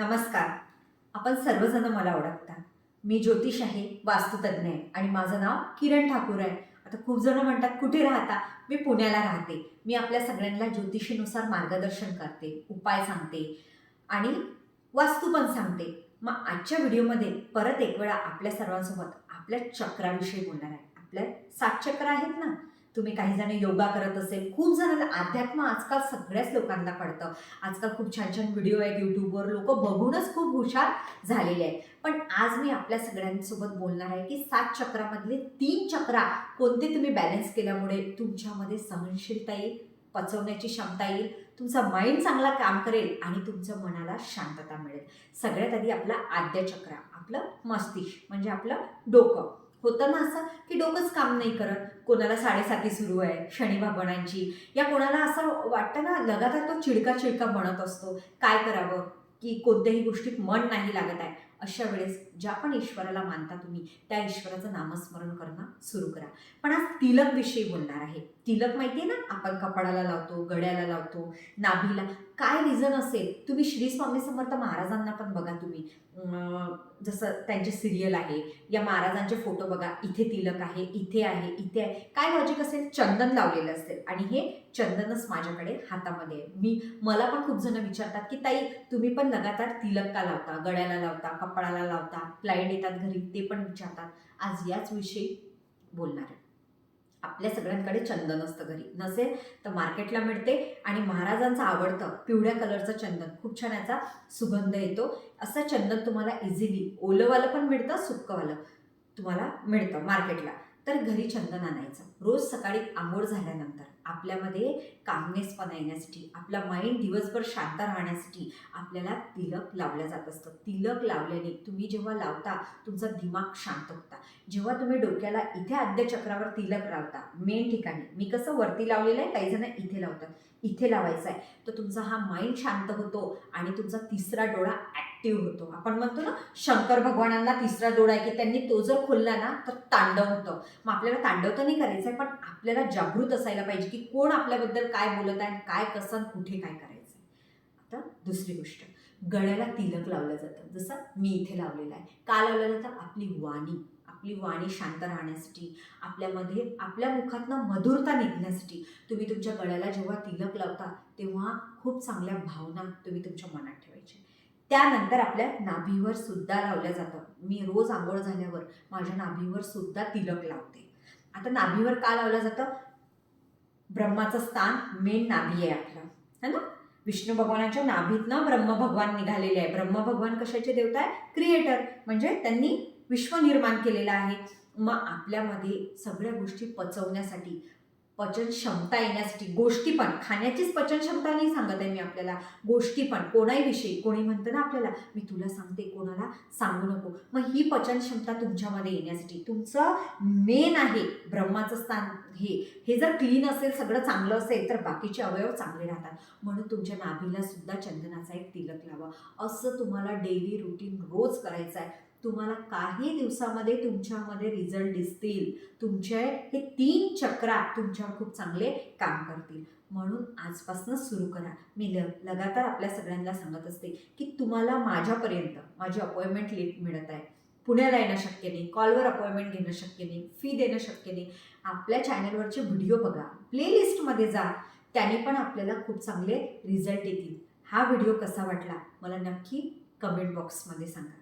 नमस्कार. आपण सर्वजण मला ओळखता. मी ज्योतिष आहे वास्तुतज्ञ आहे आणि माझं नाव किरण ठाकूर आहे. आता खूप जण म्हणतात कुठे राहता? मी पुण्याला राहते. मी आपल्या सगळ्यांना ज्योतिषीनुसार मार्गदर्शन करते उपाय सांगते आणि वास्तू पण सांगते. मग आजच्या व्हिडिओमध्ये परत एक वेळा आपल्या सर्वांसोबत आपल्या चक्राविषयी बोलणार आहे. आपल्या सात चक्र आहेत ना? तुम्ही काही जण योगा करत असेल खूप जणांना अध्यात्म आजकाल सगळ्याच लोकांना कळतं. आजकाल खूप छान छान व्हिडिओ आहेत यूट्यूबवर लोक बघूनच खूप हुशार झालेले आहेत. पण आज मी आपल्या सगळ्यांसोबत बोलणार आहे की सात चक्रामधले तीन चक्रा कोणते तुम्ही बॅलन्स केल्यामुळे तुमच्यामध्ये सहनशीलता येईल पचवण्याची क्षमता येईल तुमचा माइंड चांगला काम करेल आणि तुमच्या मनाला शांतता मिळेल. सगळ्यात आधी आपला आद्य चक्र आपलं मस्तिष्क म्हणजे आपलं डोकं. होतं ना असं की डोकंच काम नाही करत. कोणाला साडेसाती सुरू आहे शनी भगवानांची या कोणाला असं वाटतं ना लगातार तो चिडका चिडका बनत असतो काय करावं? की कोणत्याही गोष्टीत मन नाही लागत आहे. अशा वेळेस ज्या पण ईश्वराला मानता तुम्ही त्या ईश्वराचं नामस्मरण करणं सुरू करा. पण आज तिलक विषयी बोलणार आहे. तिलक माहिती आहे ना आपण कपाळाला लावतो गड्याला लावतो नाभीला. काय रिझन असेल? तुम्ही श्री स्वामी समर्थ महाराजांना पण जसं त्यांचे सिरियल आहे या महाराजांचे फोटो बघा इथे तिलक आहे इथे आहे इथे आहे. काय लॉजिक असेल? चंदन लावलेलं असेल. आणि हे चंदनच माझ्याकडे हातामध्ये आहे. मी मला पण खूप जण विचारतात की ताई तुम्ही पण लगातार तिलक का लावता गळ्याला लावता कपाळाला लावता क्लायंट येतात घरी ते पण विचारतात. आज याच विषयी बोलणार आहे. आपल्या सगळ्यांकडे चंदन असतं घरी. नसेल तर मार्केटला मिळते आणि महाराजांचं आवडतं पिवळ्या कलरचं चंदन. खूप छान याचा सुगंध येतो. असं चंदन तुम्हाला इझिली ओलंवालं पण मिळतं सुक्कवालं तुम्हाला मिळतं मार्केटला तर घरी चंदन आणायचं. रोज सकाळी आंघोळ झाल्यानंतर आपल्यामध्ये कामनेसपणा येण्यासाठी आपला माइंड दिवसभर शांत राहण्यासाठी आपल्याला तिलक लावलं जात असतं. तिलक लावल्याने तुम्ही जेव्हा लावता तुमचा दिमाग शांत होता. जेव्हा तुम्ही डोक्याला इथे आद्यचक्रावर तिलक लावता मेन ठिकाणी. मी कसं वरती लावलेलं आहे काही जण इथे लावतात. इथे लावायचं आहे तर तुमचा हा माइंड शांत होतो आणि तुमचा तिसरा डोळा ॲक्टिव्ह होतो. आपण म्हणतो ना शंकर भगवानांना तिसरा डोळा आहे की त्यांनी तो जर खोलला ना तर तांडव होतं. मग आपल्याला तांडव तर नाही करायचं आहे पण आपल्याला जागृत असायला पाहिजे की कोण आपल्याबद्दल काय बोलत आहे काय कसं कुठे काय करायचं आहे आता दुसरी गोष्ट. गळ्याला तिलक लावलं जातं. जसं मी इथे लावलेलं आहे. का लावलं जातं? आपली वाणी. आपली वाणी शांत राहण्यासाठी आपल्यामध्ये आपल्या मुखातनं मधुरता निघण्यासाठी तुम्ही तुमच्या गळ्याला जेव्हा तिलक लावता तेव्हा खूप चांगल्या भावना तुम्ही तुमच्या मनात ठेवायच्या. त्यानंतर आपल्या नाभीवर सुद्धा लावलं जातं. मी रोज आंघोळ झाल्यावर माझ्या नाभीवर सुद्धा तिलक लावते. आता नाभीवर का लावलं जातं? ब्रह्माचं स्थान मेन नाभी आहे आपलं. है ना? विष्णू भगवानाच्या नाभीतनं ब्रह्म भगवान निघालेले आहे. ब्रह्म भगवान कशाचे देवता आहे? क्रिएटर म्हणजे त्यांनी विश्व निर्माण केलेलं आहे. मग आपल्यामध्ये सगळ्या गोष्टी पचवण्यासाठी पचन क्षमता येण्यासाठी गोष्टी पण खाण्याचीच पचन क्षमता नाही सांगत आहे मी आपल्याला. गोष्टी पण कोणाही विषयी कोणी म्हणतं ना आपल्याला मी तुला सांगते कोणाला सांगू नको. मग ही पचन क्षमता तुमच्यामध्ये येण्यासाठी तुमचं मेन आहे ब्रह्माचं स्थान हे. हे जर क्लीन असेल सगळं चांगलं असेल तर बाकीचे अवयव चांगले राहतात. म्हणून तुमच्या नाभीला सुद्धा चंदनाचा एक तिलक लावा. असं तुम्हाला डेली रुटीन रोज करायचं आहे. तुम्हाला काही दिवसामध्ये तुमच्यामध्ये रिझल्ट दिसतील. तुमचे हे तीन चक्रात तुमच्यावर खूप चांगले काम करतील. म्हणून आजपासूनच सुरू करा. मी ल लगातार आपल्या सगळ्यांना सांगत असते की तुम्हाला माझ्यापर्यंत माझी अपॉइंटमेंट लेट मिळत आहे. पुण्याला येणं शक्य नाही. कॉलवर अपॉइंटमेंट घेणं शक्य नाही. फी देणं शक्य नाही. आपल्या चॅनलवरचे व्हिडिओ बघा. प्लेलिस्टमध्ये जा. त्याने पण आपल्याला खूप चांगले रिझल्ट येतील. हा व्हिडिओ कसा वाटला? मला नक्की कमेंट बॉक्समध्ये सांगा.